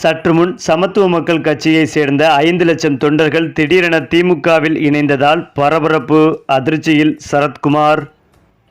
சற்று முன் சமத்துவ மக்கள் கட்சியைச் சேர்ந்த ஐந்து லட்சம் தொண்டர்கள் திடீரென திமுகவில் இணைந்ததால் பரபரப்பு அதிர்ச்சியில் சரத்குமார்.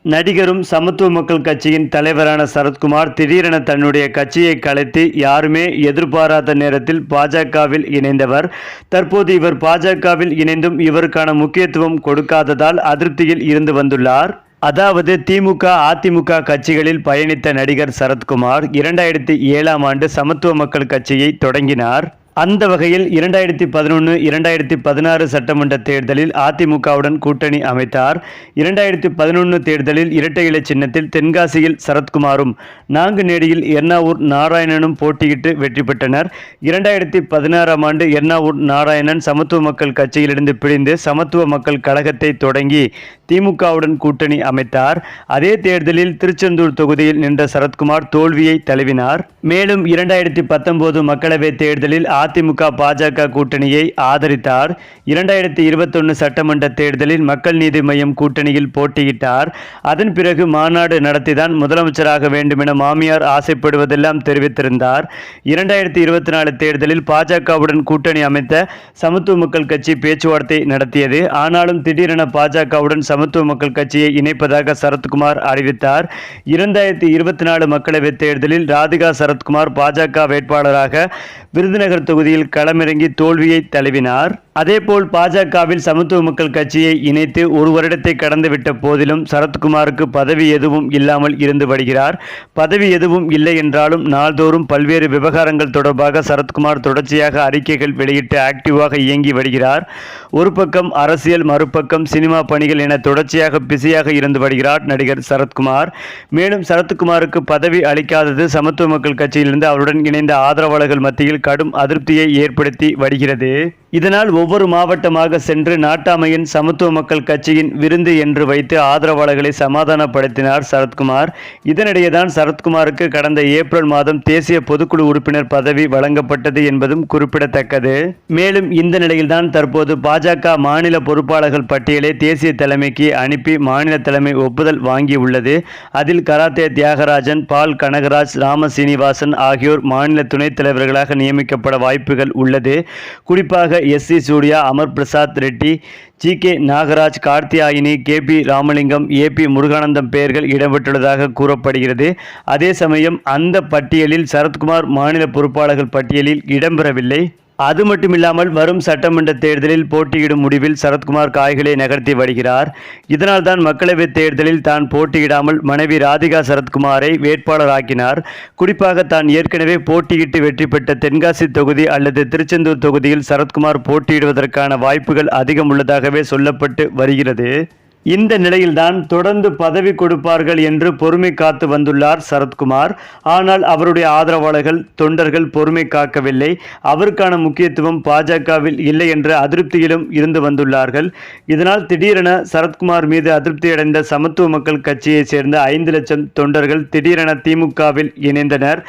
நடிகரும் சமத்துவ மக்கள் கட்சியின் தலைவரான சரத்குமார் திடீரென தன்னுடைய கட்சியை கலைத்து யாருமே எதிர்பாராத நேரத்தில் பாஜகவில் இணைந்தவர். தற்போது இவர் பாஜகவில் இணைந்தும் இவருக்கான முக்கியத்துவம் கொடுக்காததால் அதிருப்தியில் இருந்து வந்துள்ளார். அதாவது திமுக அதிமுக கட்சிகளில் பயணித்த நடிகர் சரத்குமார் இரண்டாயிரத்தி ஏழாம் ஆண்டு சமத்துவ மக்கள் கட்சியை தொடங்கினார். அந்த வகையில் இரண்டாயிரத்தி பதினொன்று இரண்டாயிரத்தி பதினாறு சட்டமன்ற தேர்தலில் அதிமுகவுடன் கூட்டணி அமைத்தார். இரண்டாயிரத்தி பதினொன்று தேர்தலில் இரட்டை இலை சின்னத்தில் தென்காசியில் சரத்குமாரும் நாங்குநேரியில் எர்ணாவூர் நாராயணனும் போட்டியிட்டு வெற்றி பெற்றனர். இரண்டாயிரத்தி பதினாறாம் ஆண்டு எர்ணாவூர் நாராயணன் சமத்துவ மக்கள் கட்சியிலிருந்து பிரிந்து சமத்துவ மக்கள் கழகத்தை தொடங்கி திமுகவுடன் கூட்டணி அமைத்தார். அதே தேர்தலில் திருச்செந்தூர் தொகுதியில் நின்ற சரத்குமார் தோல்வியை தழுவினார். மேலும் இரண்டாயிரத்தி பத்தொன்பது மக்களவைத் தேர்தலில் அதிமுக பாஜக கூட்டணியை ஆதரித்தார். இரண்டாயிரத்தி இருபத்தொன்னு சட்டமன்ற தேர்தலில் மக்கள் நீதி மையம் கூட்டணியில் போட்டியிட்டார். அதன் பிறகு மாநாடு நடத்திதான் முதலமைச்சராக வேண்டுமென மாமியார் ஆசைப்படுவதெல்லாம் தெரிவித்திருந்தார். இரண்டாயிரத்தி இருபத்தி நாலு தேர்தலில் பாஜகவுடன் கூட்டணி அமைத்த சமத்துவ மக்கள் கட்சி பேச்சுவார்த்தை நடத்தியது. ஆனாலும் திடீரென பாஜகவுடன் சமத்துவ மக்கள் கட்சியை இணைப்பதாக சரத்குமார் அறிவித்தார். இரண்டாயிரத்தி இருபத்தி நாலு மக்களவைத் தேர்தலில் ராதிகா சரத்குமார் பாஜக வேட்பாளராக விருதுநகர் தொகுதியில் களமிறங்கி தோல்வியை தழுவினார். அதேபோல் பாஜகவில் சமத்துவ மக்கள் கட்சியை இணைத்து ஒரு வருடத்தை கடந்துவிட்ட போதிலும் சரத்குமாருக்கு பதவி எதுவும் இல்லாமல் இருந்து வருகிறார். பதவி எதுவும் இல்லை என்றாலும் நாள்தோறும் பல்வேறு விவகாரங்கள் தொடர்பாக சரத்குமார் தொடர்ச்சியாக அறிக்கைகள் வெளியிட்டு ஆக்டிவாக இயங்கி வருகிறார். ஒரு பக்கம் அரசியல் மறுபக்கம் சினிமா பணிகள் என தொடர்ச்சியாக பிஸியாக இருந்து வருகிறார் நடிகர் சரத்குமார். மேலும் சரத்குமாருக்கு பதவி அளிக்காதது சமத்துவ மக்கள் கட்சியிலிருந்து அவருடன் இணைந்த ஆதரவாளர்கள் மத்தியில் கடும் அதிருப்தியை ஏற்படுத்தி வருகிறது. இதனால் ஒவ்வொரு மாவட்டமாக சென்று நாட்டாமையின் சமத்துவ மக்கள் கட்சியின் விருந்து என்று வைத்து ஆதரவாளர்களை சமாதானப்படுத்தினார் சரத்குமார். இதனிடையே தான் சரத்குமாருக்கு கடந்த ஏப்ரல் மாதம் தேசிய பொதுக்குழு உறுப்பினர் பதவி வழங்கப்பட்டது என்பதும் குறிப்பிடத்தக்கது. மேலும் இந்த நிலையில்தான் தற்போது பாஜக மாநில பொறுப்பாளர்கள் பட்டியலை தேசிய தலைமைக்கு அனுப்பி மாநில தலைமை ஒப்புதல் வாங்கியுள்ளது. அதில் கராத்தே தியாகராஜன் பால் கனகராஜ் ராம சீனிவாசன் ஆகியோர் மாநில துணைத் தலைவர்களாக நியமிக்கப்பட வாய்ப்புகள் உள்ளது. குறிப்பாக S C Surya Amar Prasad Reddy G K Nagaraj Karthiyayini K P Ramalingam A P Muruganandam பெயர்கள் இடம்பெற்றுள்ளதாக கூறப்படுகிறது. அதே சமயம் அந்த பட்டியலில் சரத்குமார் மாநில பொறுப்பாளர்கள் பட்டியலில் இடம்பெறவில்லை. அது மட்டுமில்லாமல் வரும் சட்டமன்ற தேர்தலில் போட்டியிடும் முடிவில் சரத்குமார் காய்களை நகர்த்தி வருகிறார். இதனால் தான் மக்களவைத் தேர்தலில் தான் போட்டியிடாமல் மனைவி ராதிகா சரத்குமாரை வேட்பாளராக்கினார். குறிப்பாக தான் ஏற்கனவே போட்டியிட்டு வெற்றி பெற்ற தென்காசி தொகுதி அல்லது திருச்செந்தூர் தொகுதியில் சரத்குமார் போட்டியிடுவதற்கான வாய்ப்புகள் அதிகம் உள்ளதாகவே சொல்லப்பட்டு வருகிறது. இந்த நிலையில்தான் தொடர்ந்து பதவி கொடுப்பார்கள் என்று பொறுமை காத்து வந்துள்ளார் சரத்குமார். ஆனால் அவருடைய ஆதரவாளர்கள் தொண்டர்கள் பொறுமை காக்கவில்லை. அவருக்கான முக்கியத்துவம் பாஜகவில் இல்லை என்ற அதிருப்தியிலும் இருந்து வந்துள்ளார்கள். இதனால் திடீரென சரத்குமார் மீது அதிருப்தியடைந்த சமத்துவ மக்கள் கட்சியைச் சேர்ந்த ஐந்து லட்சம் தொண்டர்கள் திடீரென திமுகவில் இணைந்தனர்.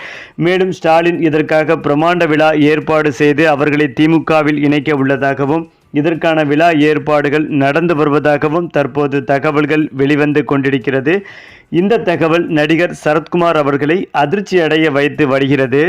மேலும் ஸ்டாலின் இதற்காக பிரமாண்ட விழா ஏற்பாடு செய்து அவர்களை திமுகவில் இணைக்க உள்ளதாகவும் இதற்கான விழா ஏற்பாடுகள் நடந்து வருவதாகவும் தற்போது தகவல்கள் வெளிவந்து கொண்டிருக்கிறது. இந்த தகவல் நடிகர் சரத்குமார் அவர்களை அதிர்ச்சி அடைய வைத்து வருகிறது.